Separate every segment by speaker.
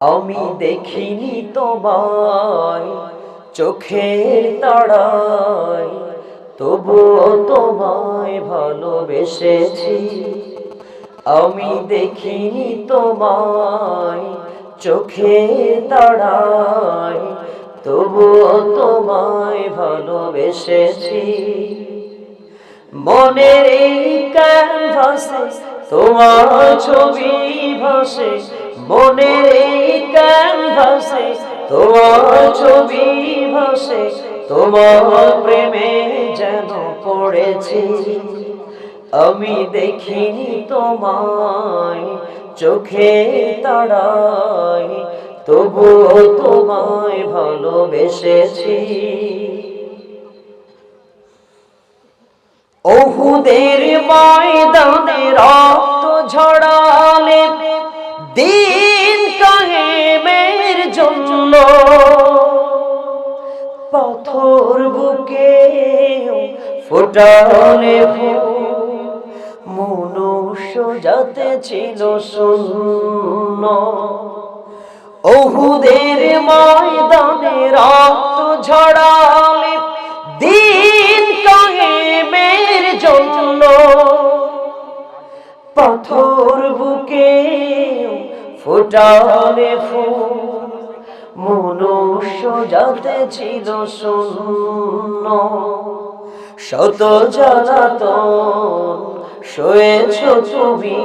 Speaker 1: আমি দেখিনি তোমায়, চোখের তাড়ায় তবুও তোমায় ভালোবেসেছি। আমি দেখিনি তোমায়, চোখের তাড়ায় তবুও তোমায় ভালোবেসেছি। মনের এই ক্যানভাসে তোমার ছবি ভাসে। মনের এই ক্যানভাসে, তোমার ছবি ভাসে, তোমার প্রেমে যেন পড়েছি। আমি দেখিনি তোমায়, চোখে তাড়াই তবুও তোমায় ভালোবেসেছি। ওহুদের ময়দানে ফোটালে মনুষ্য যাতে ছিল শূন্য। ওহুদের ময়দানে রক্ত ঝড়ালে দিন কায়েমের জন্য পাথর বুকে ফোটালে ফুল। মনুষ্য যাতে ছিল শূন্য। শত জ্বালাতন শোয়েছ তুমি।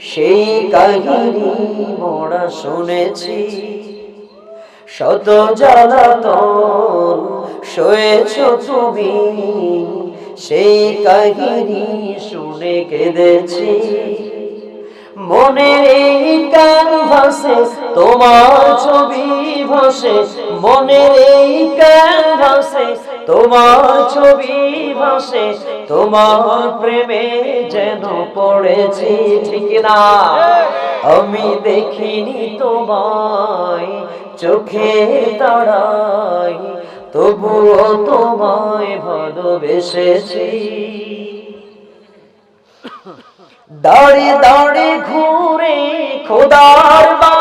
Speaker 1: সেই কাহিনী মোড়া শুনেছি। শত জ্বালাতন শোয়েছ তুমি। সেই কাহিনী শুনে কেঁদেছি। মনের এই ক্যানভাসে তোমার ছবি মনের এই ক্যানভাসে, তোমার ছবি তোমার প্রেমে যেন পড়েছি, ঠিক না? আমি দেখিনি তোমায়, চোখে তাড়াই তবুও তোমায় ভালোবেসেছি। দাঁড়ে দাঁড়ে ঘুরে খোদার বাণী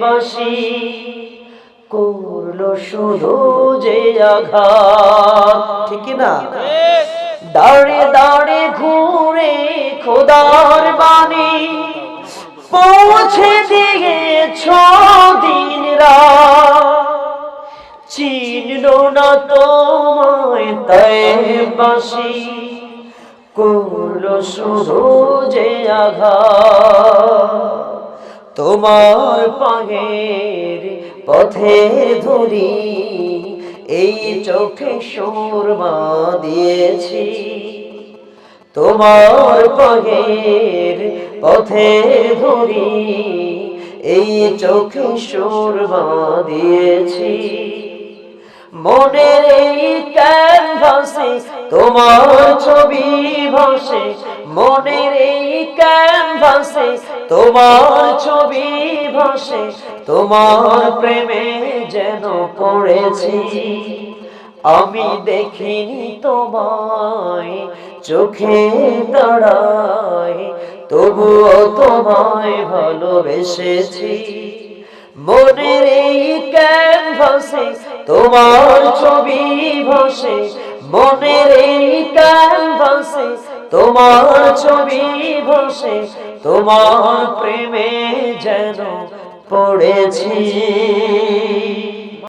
Speaker 1: বাসি, করল শুধু যে আঘাত। ঠিক না দাঁড়ে দাঁড়ে ঘুরে খোদার বাণী পৌঁছে দিয়েছ দিন চিনল না তোমায় তাই বাসি, করল শুধু যে আঘাত। তোমার পাগের পথে ধরি, এই চোখে সুরমা দিয়েছি। তোমার পাগের পথে ধরি, এই চোখে সুরমা দিয়েছি। মনের এই ক্যানভাসে তোমার ছবি ভাসে মনের এই ক্যানভাসে তোমার ছবি ভাসে, তোমার প্রেমে যেন পড়েছি। আমি দেখিনি তোমায়, চোখে দাঁড়ায় তবুও তোমায় ভালোবেসেছি। মনের এই ক্যানভাসে তোমার ছবি ভাসে মনের এই ক্যানভাসে তোমার ছবি বসে তোমার প্রেমে যেন পড়েছি।